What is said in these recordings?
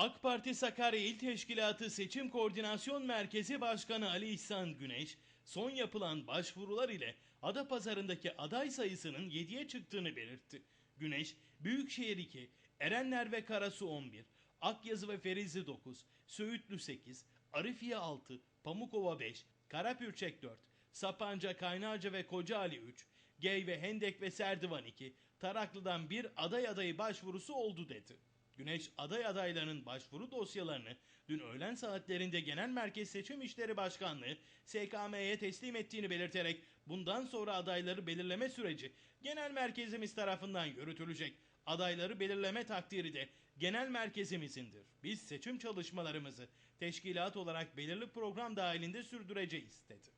AK Parti Sakarya İl Teşkilatı Seçim Koordinasyon Merkezi Başkanı Ali İhsan Güneş, son yapılan başvurular ile Adapazarı'ndaki aday sayısının 7'ye çıktığını belirtti. Güneş, Büyükşehir 2, Erenler ve Karasu 11, Akyazı ve Ferizli 9, Söğütlü 8, Arifiye 6, Pamukova 5, Karapürçek 4, Sapanca, Kaynarca ve Kocaeli 3, Gey ve Hendek ve Serdivan 2, Taraklı'dan bir aday adayı başvurusu oldu dedi. Güneş aday adaylarının başvuru dosyalarını dün öğlen saatlerinde Genel Merkez Seçim İşleri Başkanlığı SKM'ye teslim ettiğini belirterek bundan sonra adayları belirleme süreci genel merkezimiz tarafından yürütülecek. Adayları belirleme takdiri de genel merkezimizindir. Biz seçim çalışmalarımızı teşkilat olarak belirli program dahilinde sürdüreceğiz dedi.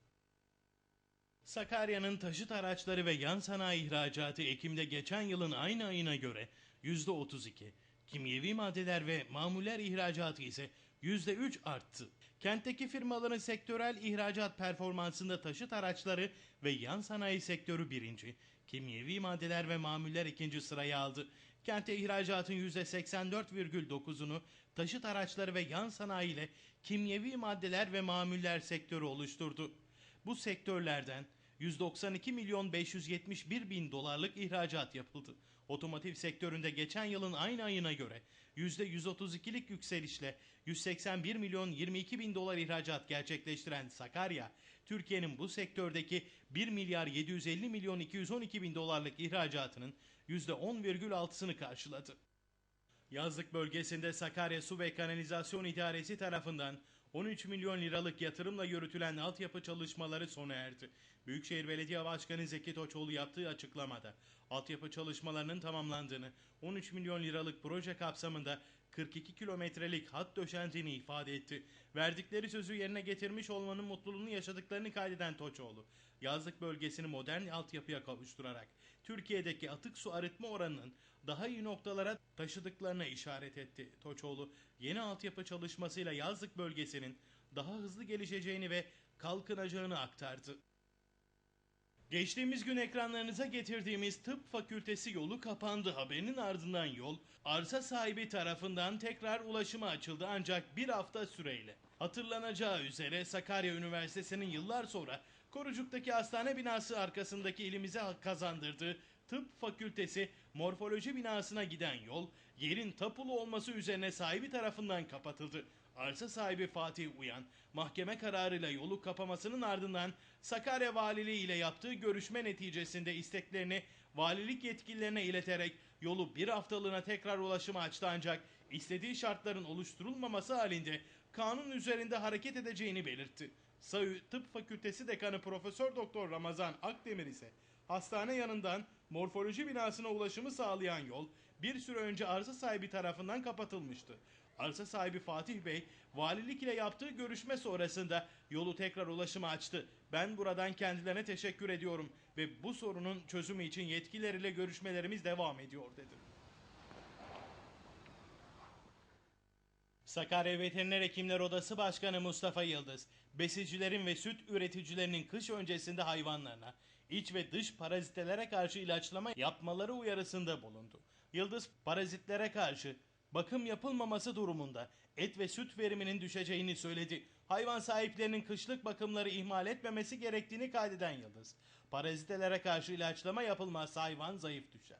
Sakarya'nın taşıt araçları ve yan sanayi ihracatı Ekim'de geçen yılın aynı ayına göre %32, kimyevi maddeler ve mamuller ihracatı ise %3 arttı. Kentteki firmaların sektörel ihracat performansında taşıt araçları ve yan sanayi sektörü birinci, kimyevi maddeler ve mamuller ikinci sırayı aldı. Kente ihracatın %84,9'unu taşıt araçları ve yan sanayi ile kimyevi maddeler ve mamuller sektörü oluşturdu. Bu sektörlerden 192 milyon 571 bin dolarlık ihracat yapıldı. Otomotiv sektöründe geçen yılın aynı ayına göre %132'lik yükselişle 181 milyon 22 bin dolar ihracat gerçekleştiren Sakarya, Türkiye'nin bu sektördeki 1 milyar 750 milyon 212 bin dolarlık ihracatının %10,6'sını karşıladı. Yazlık bölgesinde Sakarya Su ve Kanalizasyon İdaresi tarafından 13 milyon liralık yatırımla yürütülen altyapı çalışmaları sona erdi. Büyükşehir Belediye Başkanı Zeki Toçoğlu yaptığı açıklamada altyapı çalışmalarının tamamlandığını, 13 milyon liralık proje kapsamında 42 kilometrelik hat döşendiğini ifade etti. Verdikleri sözü yerine getirmiş olmanın mutluluğunu yaşadıklarını kaydeden Toçoğlu, yazlık bölgesini modern altyapıya kavuşturarak Türkiye'deki atık su arıtma oranının daha iyi noktalara taşıdıklarına işaret etti. Toçoğlu, yeni altyapı çalışmasıyla yazlık bölgesinin daha hızlı gelişeceğini ve kalkınacağını aktardı. Geçtiğimiz gün ekranlarınıza getirdiğimiz tıp fakültesi yolu kapandı haberinin ardından yol arsa sahibi tarafından tekrar ulaşıma açıldı ancak bir hafta süreyle. Hatırlanacağı üzere Sakarya Üniversitesi'nin yıllar sonra Korucuk'taki hastane binası arkasındaki ilimize kazandırdığı tıp fakültesi morfoloji binasına giden yol yerin tapulu olması üzerine sahibi tarafından kapatıldı. Arsa sahibi Fatih Uyan, mahkeme kararıyla yolu kapamasının ardından Sakarya Valiliği ile yaptığı görüşme neticesinde isteklerini valilik yetkililerine ileterek yolu bir haftalığına tekrar ulaşıma açtı ancak istediği şartların oluşturulmaması halinde kanun üzerinde hareket edeceğini belirtti. SAÜ Tıp Fakültesi Dekanı Profesör Doktor Ramazan Akdemir ise hastane yanından morfoloji binasına ulaşımı sağlayan yol bir süre önce arsa sahibi tarafından kapatılmıştı. Arsa sahibi Fatih Bey valilik ile yaptığı görüşme sonrasında yolu tekrar ulaşıma açtı. Ben buradan kendilerine teşekkür ediyorum ve bu sorunun çözümü için yetkilileriyle görüşmelerimiz devam ediyor dedi. Sakarya Veteriner Hekimler Odası Başkanı Mustafa Yıldız, besicilerin ve süt üreticilerinin kış öncesinde hayvanlarına iç ve dış parazitelere karşı ilaçlama yapmaları uyarısında bulundu. Yıldız, parazitlere karşı bakım yapılmaması durumunda et ve süt veriminin düşeceğini söyledi. Hayvan sahiplerinin kışlık bakımları ihmal etmemesi gerektiğini kaydeden Yıldız, parazitelere karşı ilaçlama yapılmazsa hayvan zayıf düşer.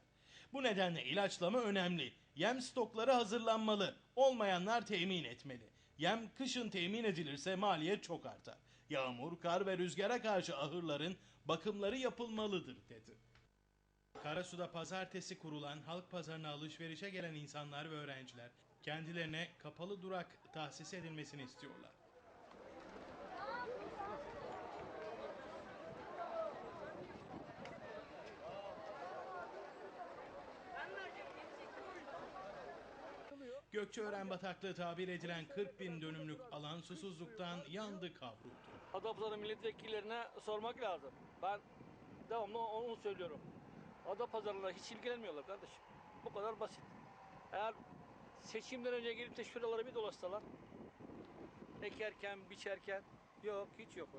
Bu nedenle ilaçlama önemli. Yem stokları hazırlanmalı. Olmayanlar temin etmeli. Yem kışın temin edilirse maliyet çok artar. Yağmur, kar ve rüzgara karşı ahırların bakımları yapılmalıdır dedi. Karasu'da pazartesi kurulan halk pazarına alışverişe gelen insanlar ve öğrenciler kendilerine kapalı durak tahsis edilmesini istiyorlar. Gökçeören bataklığı tabir edilen 40 bin dönümlük alan susuzluktan yandı kavruldu. Adapazarı milletvekillerine sormak lazım. Ben devamlı onu söylüyorum. Adapazarı'na hiç ilgilenmiyorlar kardeşim. Bu kadar basit. Eğer seçimden önce gelip de şuraları bir dolaşsalar, ekerken, biçerken, yok hiç yok.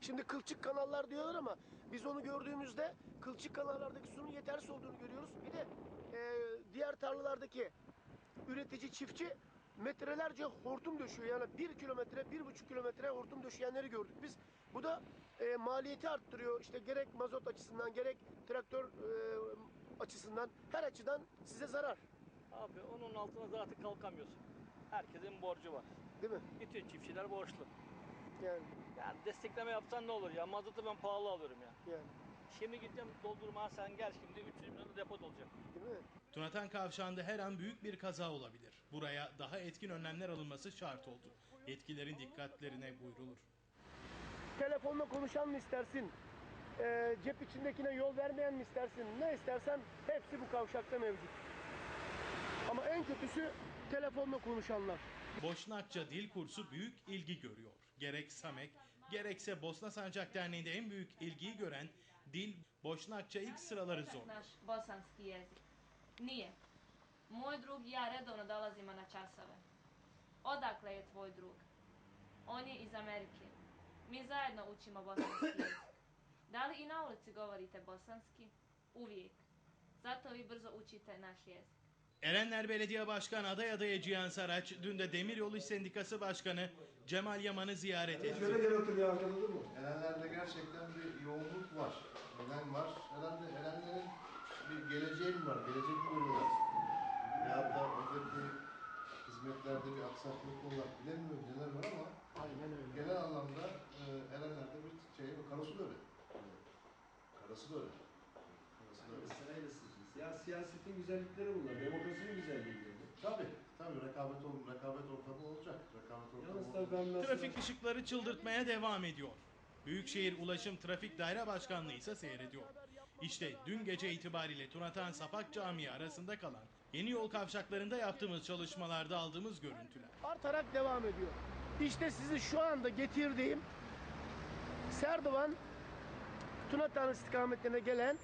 Şimdi kılçık kanallar diyorlar ama biz onu gördüğümüzde kılçık kanallardaki suyun yetersiz olduğunu görüyoruz. Bir de e, diğer tarlalardaki üretici çiftçi metrelerce hortum döşüyor. Yani bir kilometre, bir buçuk kilometre hortum döşeyenleri gördük biz. Bu da e, maliyeti arttırıyor. İşte gerek mazot açısından, gerek traktör e, açısından, her açıdan size zarar. Abi onun altına zaten kalkamıyorsun. Herkesin borcu var. Değil mi? Bütün çiftçiler borçlu. Yani, Yani destekleme yapsan ne olur ya? Mazotu ben pahalı alıyorum ya. yani. Şimdi gideceğim doldurma sen gel şimdi 300 milyon da depot olacak. Değil mi? Tunatan Kavşağı'nda her an büyük bir kaza olabilir. Buraya daha etkin önlemler alınması şart oldu. Yetkililerin dikkatlerine buyrulur. Telefonla konuşan mı istersin? E, cep içindekine yol vermeyen mi istersin? Ne istersen hepsi bu kavşakta mevcut. Ama en kötüsü telefonla konuşanlar. Boşnakça Dil Kursu büyük ilgi görüyor. Gerek SAMEK, gerekse Bosna Sancak Derneği'nde en büyük ilgiyi gören dil Bošnakça ilk sıraları zor. naš bosanski jezik. Nije. Moj drug i ja redovno dolazimo na časove. Odakle je tvoj drug? On je iz Amerike. Mi zajedno učimo bosanski jezik. Da li i na ulici govorite bosanski? Uvijek. Zato vi brzo učite naš jezik. Erenler Belediye Başkanı aday adaya Cihan Saraç dün de Demiryolu İş Sendikası Başkanı Cemal Yaman'ı ziyaret etti. Şöyle gel otur ya arkada dur mu? Erenler'de gerçekten bir yoğunluk var. Neden var? Herhalde Erenler'in bir geleceği mi var? Gelecek mi görüyorlar? Veyahut da oradaki hizmetlerde bir aksaklık var? Bilemiyorum neler var ama Aynen öyle. genel anlamda e, Erenler'de bir şey, karısı da öyle. Karısı da öyle. Karısı da öyle. Ya siyasetin güzellikleri bunlar. Demokrasinin güzelliği gibi. Tabii, tabii rekabet, ol, rekabet ortamı olacak. Rekabet ortamı Yalnız olacak. tabii ben mesela... Trafik ışıkları çıldırtmaya devam ediyor. Büyükşehir Ulaşım Trafik Daire Başkanlığı ise seyrediyor. İşte dün gece itibariyle Tunatan Sapak Camii arasında kalan yeni yol kavşaklarında yaptığımız çalışmalarda aldığımız görüntüler. artarak devam ediyor. İşte sizi şu anda getirdiğim Serdivan Tunatan istikametine gelen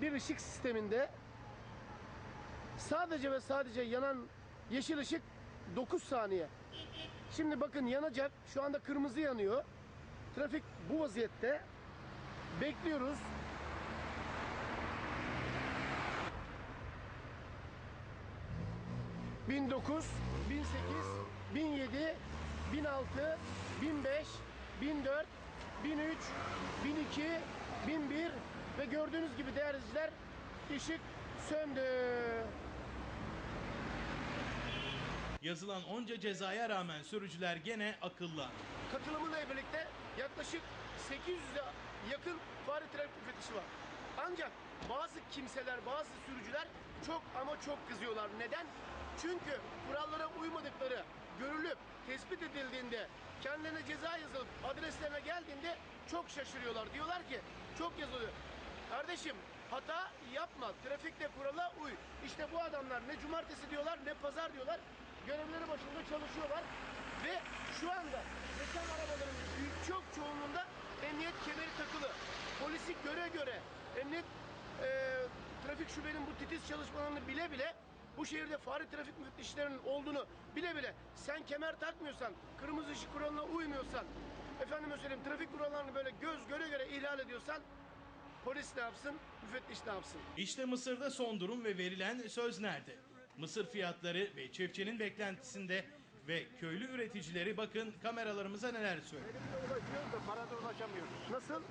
bir ışık sisteminde sadece ve sadece yanan yeşil ışık 9 saniye. Şimdi bakın yanacak. Şu anda kırmızı yanıyor. Trafik bu vaziyette. Bekliyoruz. bin dokuz, bin sekiz, bin yedi, bin altı, bin beş, bin dört, bin üç, bin iki, bin bir ve gördüğünüz gibi değerli izleyiciler ışık söndü. Yazılan onca cezaya rağmen sürücüler gene akıllı. Katılımıyla birlikte yaklaşık 800'e yakın fare trafik müfettişi var. Ancak bazı kimseler, bazı sürücüler çok ama çok kızıyorlar. Neden? Çünkü kurallara uymadıkları görülüp tespit edildiğinde kendilerine ceza yazılıp adreslerine geldiğinde çok şaşırıyorlar. Diyorlar ki çok yazılıyor. Kardeşim hata yapma. Trafikte kurala uy. İşte bu adamlar ne cumartesi diyorlar ne pazar diyorlar. Görevleri başında çalışıyorlar. Ve şu anda geçen arabaların büyük çok çoğunluğunda emniyet kemeri takılı. Polisi göre göre emniyet e, trafik şubenin bu titiz çalışmalarını bile bile bu şehirde fare trafik müfettişlerinin olduğunu bile bile sen kemer takmıyorsan, kırmızı ışık kuralına uymuyorsan, efendime söyleyeyim trafik kurallarını böyle göz göre göre ihlal ediyorsan polis ne yapsın, müfettiş ne yapsın? İşte Mısır'da son durum ve verilen söz nerede? Mısır fiyatları ve çiftçinin beklentisinde ve köylü üreticileri bakın kameralarımıza neler söylüyor. ulaşıyoruz da parada ulaşamıyoruz. Nasıl?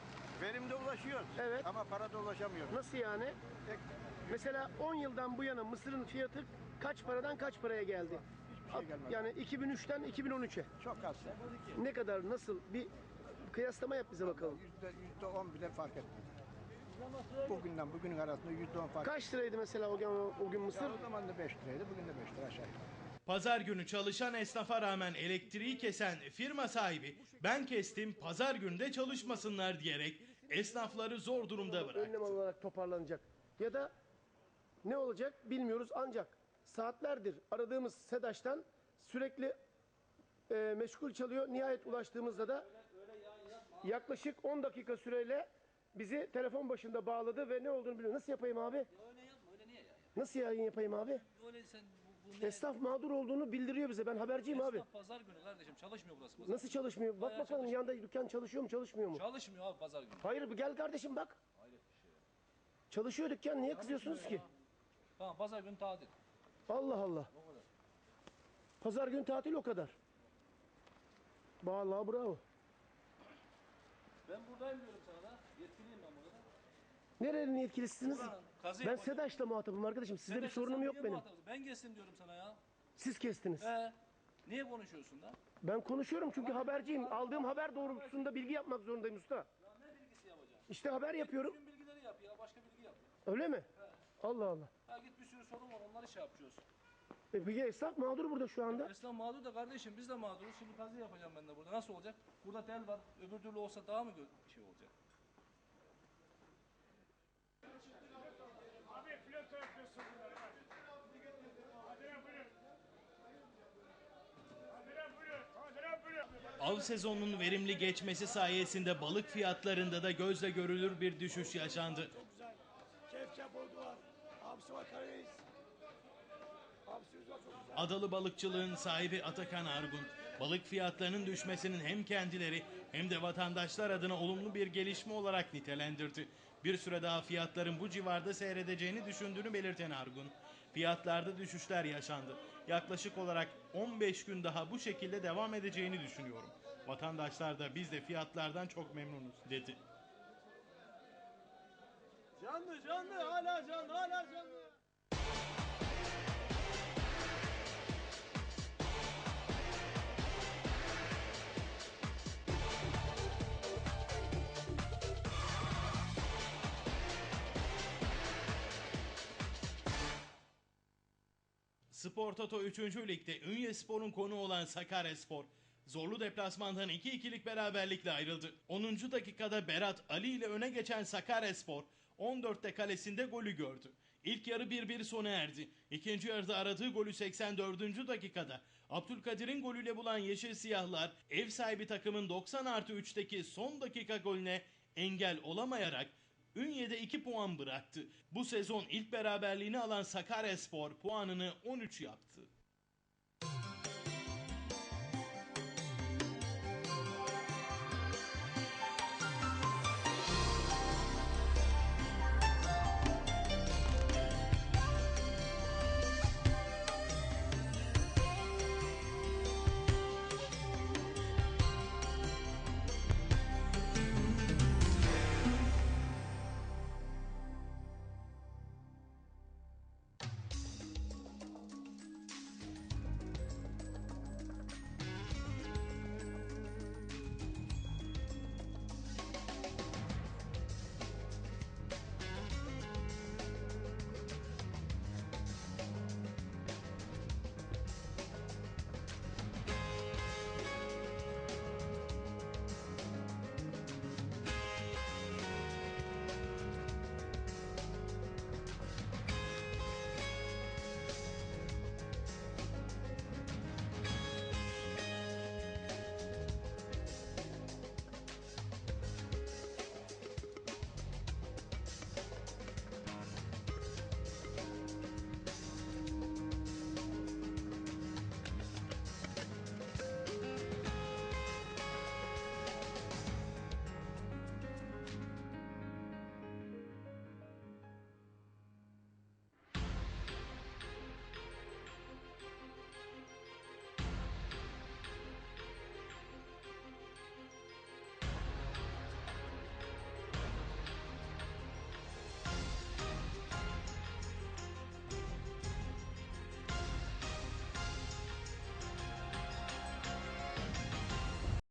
Verimde ulaşıyoruz Evet. ama parada ulaşamıyoruz. Nasıl yani? Mesela 10 yıldan bu yana Mısır'ın fiyatı kaç paradan kaç paraya geldi? Hiçbir şey gelmedi. Yani 2003'ten 2013'e. Çok az. Ne kadar, nasıl? Bir kıyaslama yap bize bakalım. Yüzde, yüzde on bile fark etmedi. Bugünden bugünün arasında yüzde on fark Kaç liraydı mesela o gün, o gün Mısır? Ya o zaman da 5 liraydı, bugün de 5 lira aşağı. Pazar günü çalışan esnafa rağmen elektriği kesen firma sahibi ben kestim pazar günü de çalışmasınlar diyerek esnafları zor durumda bıraktı. Önlem olarak toparlanacak. Ya da ne olacak bilmiyoruz ancak saatlerdir aradığımız SEDAŞ'tan sürekli e, meşgul çalıyor. Nihayet ulaştığımızda da yaklaşık 10 dakika süreyle bizi telefon başında bağladı ve ne olduğunu biliyor. Nasıl yapayım abi? Nasıl yayın yapayım abi? Öyle sen bu, bu ne? Esnaf mağdur olduğunu bildiriyor bize. Ben haberciyim abi. Esnaf pazar günü kardeşim çalışmıyor burası. Pazar. Nasıl çalışmıyor? Bak Bayağı bakalım çalışıyor. yanda dükkan çalışıyor mu çalışmıyor mu? Çalışmıyor abi pazar günü. Hayır gel kardeşim bak. Çalışıyor dükkan niye kızıyorsunuz ki? Tamam pazar günü tatil. Allah Allah. Pazar gün tatil o kadar. Vallahi bravo. Ben buradayım diyorum sana da. Yetkiliyim ben burada. Nerenin yetkilisiniz? Buranın, Ben yapacağım. SEDAŞ'la muhatabım arkadaşım. Sizde bir sorunum sen yok niye benim. muhatabısın? Ben kestim diyorum sana ya. Siz kestiniz. Ee, niye konuşuyorsun da? Ben konuşuyorum çünkü haberciyim. Aldığım haber doğrultusunda bilgi yapmak zorundayım usta. Ya ne bilgisi yapacaksın? İşte haber yapıyorum. Bütün bilgileri yap ya. Başka bilgi yap. Öyle mi? Allah Allah. Ha git bir sürü sorun var onları şey yapıyoruz. E peki esnaf mağdur burada şu anda. Esnaf mağdur da kardeşim biz de mağduruz. Şimdi kazı yapacağım ben de burada. Nasıl olacak? Burada tel var. Öbür türlü olsa daha mı gö- şey olacak? Av sezonunun verimli geçmesi sayesinde balık fiyatlarında da gözle görülür bir düşüş yaşandı. Hamsi var Karadeniz. Çok. Adalı balıkçılığın sahibi Atakan Argun, balık fiyatlarının düşmesinin hem kendileri hem de vatandaşlar adına olumlu bir gelişme olarak nitelendirdi. Bir süre daha fiyatların bu civarda seyredeceğini düşündüğünü belirten Argun, fiyatlarda düşüşler yaşandı. Yaklaşık olarak 15 gün daha bu şekilde devam edeceğini düşünüyorum. Vatandaşlar da biz de fiyatlardan çok memnunuz dedi. Canlı canlı hala canlı hala canlı. Spor Toto 3. Lig'de Ünye Spor'un konu olan Sakaryaspor zorlu deplasmandan 2-2'lik beraberlikle ayrıldı. 10. dakikada Berat Ali ile öne geçen Sakaryaspor 14'te kalesinde golü gördü. İlk yarı 1-1 sona erdi. İkinci yarıda aradığı golü 84. dakikada Abdülkadir'in golüyle bulan Yeşil Siyahlar ev sahibi takımın 90 artı 3'teki son dakika golüne engel olamayarak Ünye'de 2 puan bıraktı. Bu sezon ilk beraberliğini alan Sakaryaspor puanını 13 yaptı.